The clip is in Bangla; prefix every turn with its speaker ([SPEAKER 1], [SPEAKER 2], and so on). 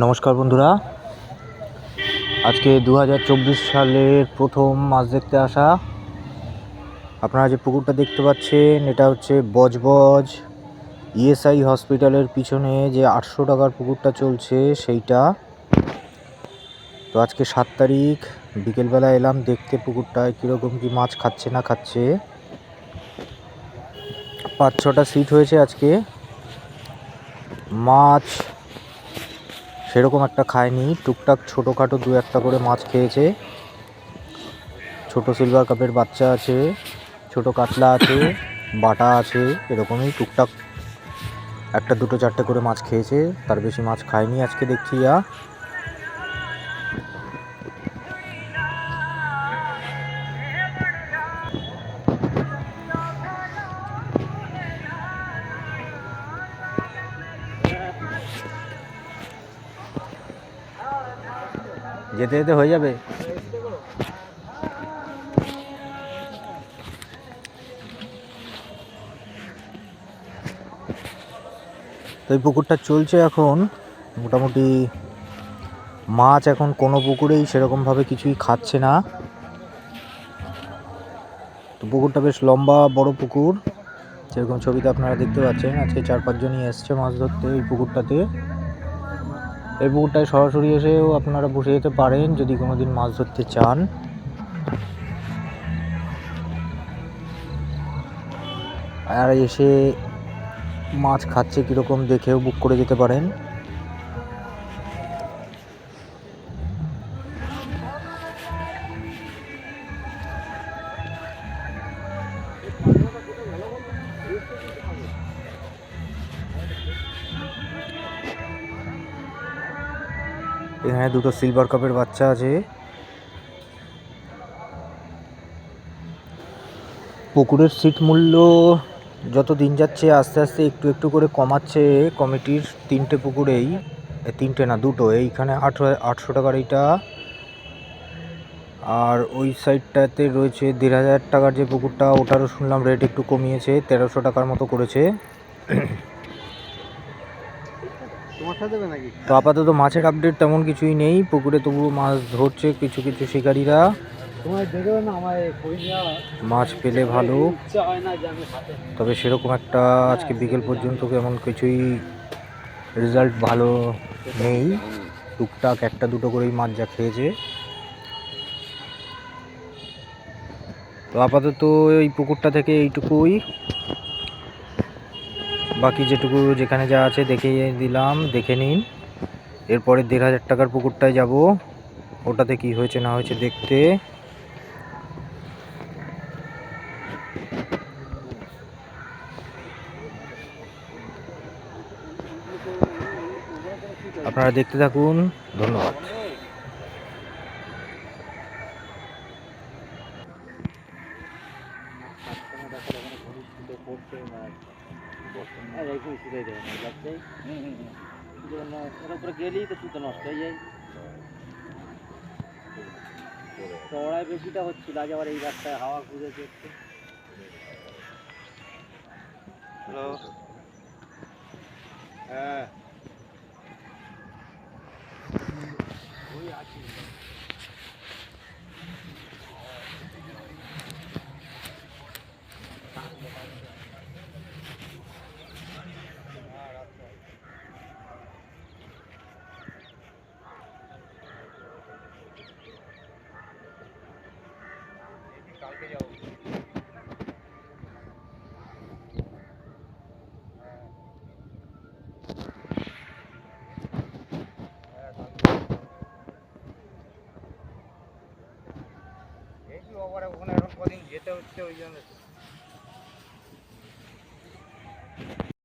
[SPEAKER 1] নমস্কার বন্ধুরা। আজকে দু হাজার চব্বিশ সালের প্রথম মাছ দেখতে আসা। আপনারা যে পুকুরটা দেখতে পাচ্ছেন, এটা হচ্ছে বজবজ ইএসআই হসপিটালের পিছনে যে আটশো টাকার পুকুরটা চলছে, সেইটা। তো আজকে সাত তারিখ, বিকেলবেলা এলাম দেখতে পুকুরটায় কীরকম কি মাছ খাচ্ছে না খাচ্ছে। পাঁচ ছটা সিট হয়েছে আজকে। মাছ সেরকম একটা খায়নি। টুকটাক ছোটোখাটো দু একটা করে মাছ খেয়েছে। ছোট সিলভার কাপের বাচ্চা আছে, ছোট কাতলা আছে, বাটা আছে, এরকমই টুকটাক একটা দুটো চারটে করে মাছ খেয়েছে। তার বেশি মাছ খায়নি। আজকে দেখছি যা যেতে যেতে হয়ে যাবে। তো এই পুকুরটা চলছে এখন। মোটামুটি মাছ এখন কোনো পুকুরেই সেরকমভাবে কিছুই খাচ্ছে না। তো পুকুরটা বেশ লম্বা, বড় পুকুর। যেরকম ছবিতে আপনারা দেখতে পাচ্ছেন, আজকে চার পাঁচজনই এসছে মাছ ধরতে এই পুকুরটাতে। এই পুকুরটায় সরাসরি এসেও আপনারা বসে যেতে পারেন যদি কোনো দিন মাছ ধরতে চান। আর এসে মাছ খাচ্ছে কীরকম দেখেও বুক করে যেতে পারেন। এখানে দুটো সিলভার কাপের বাচ্চা আছে। পুকুরের সিট মূল্য যত দিন যাচ্ছে আস্তে আস্তে একটু একটু করে কমাচ্ছে কমিটির তিনটে পুকুরেই। তিনটে না, দুটো। এইখানে আঠেরো, আটশো টাকার এইটা। আর ওই সাইডটাতে রয়েছে দেড় হাজার টাকার যে পুকুরটা, ওটারও শুনলাম রেট একটু কমিয়েছে, তেরোশো টাকার মতো করেছে। তো আপাতত মাছের আপডেট তেমন কিছুই নেই পুকুরে তবু মাছ ধরছে কিছু কিছু শিকারীরা। মাছ পেলে ভালো। তবে সেরকম একটা আজকে বিকেল পর্যন্ত এমন কিছুই রেজাল্ট ভালো নেই। টুকটাক একটা দুটো করেই মাছ যা খেয়েছে। তো আপাতত এই পুকুরটা থেকে এইটুকুই। বাকি যেটুকু যেখানে যা আছে দেখে দিলাম, দেখে নিন। এরপরে দেড় হাজার টাকার পুকুরটায় যাব। ওটাতে কি হয়েছে না হয়েছে দেখতে। আপনারা দেখতে থাকুন। ধন্যবাদ।
[SPEAKER 2] গেলেই তো সুতো নষ্ট হয়ে যায়। চড়াই বেশিটা হচ্ছিল আজ আবার এই রাস্তায় হাওয়া ঘুরেছে। একটু হ্যালো। হ্যাঁ।
[SPEAKER 1] ওখানে এখন কদিন যেতে হচ্ছে ওই জন্য।